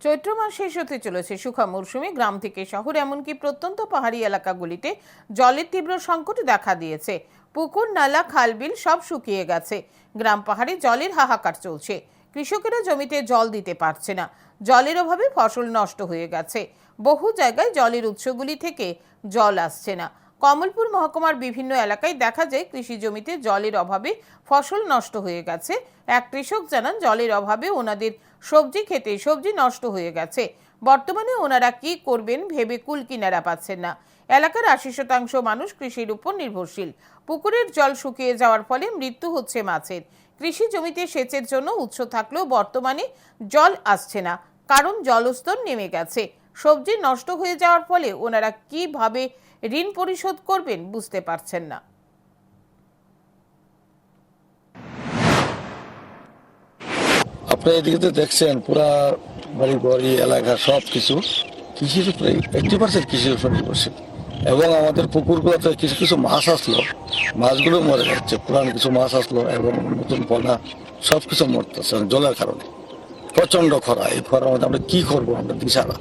চৈত্র মাস শেষ হতে চলেছে। সুখা মৌসুমে গ্রাম থেকে শহর এমনকি প্রত্যন্ত পাহাড়ি এলাকাগুলিতে জলের তীব্র সংকট দেখা দিয়েছে। পুকুর, নালা, খালবিল সব শুকিয়ে গেছে। গ্রাম পাহাড়ে জলের হাহাকার চলছে। কৃষকেরা জমিতে জল দিতে পারছে না। জলের অভাবে ফসল নষ্ট হয়ে গেছে। বহু জায়গায় জলের উৎসগুলি থেকে জল আসছে না। কমলপুর মহকুমার বিভিন্ন এলাকায় দেখা যায় কৃষি জমিতে জলের অভাবে ফসল নষ্ট হয়ে গেছে। এক কৃষক জানান, জলের অভাবে ওনাদের সবজি খেতে সবজি নষ্ট হয়ে গেছে। বর্তমানে ওনারা কি করবেন ভেবে কুল কিনারা পাচ্ছেন না। এলাকার আশি শতাংশ মানুষ কৃষির উপর নির্ভরশীল। পুকুরের জল শুকিয়ে যাওয়ার ফলে মৃত্যু হচ্ছে মাছের। কৃষি জমিতে সেচের জন্য উৎস থাকলেও বর্তমানে জল আসছে না। কারণ জলস্তর নেমে গেছে। সবজি নষ্ট হয়ে যাওয়ার ফলে ওনারা কীভাবে ঋণ পরিশোধ করবেন বুঝতে পারছেন না। আপনি এদিকে তো দেখছেন, পুরা বাড়ি বাড়ি এলাকা সব কিছু কৃষির উপরে এইটি পার্সেন্ট কৃষির উপর নির্ভরশীল। এবং আমাদের পুকুরগুলোতে কিছু কিছু মাছ আসলো, মাছগুলো মরে যাচ্ছে, পুরান কিছু মাছ আসলো এবং নতুন পোনা সব কিছু মরতেছে জলের কারণে। প্রচণ্ড খরা, এই খরার মধ্যে আমরা কি করব আমরা দিশারা?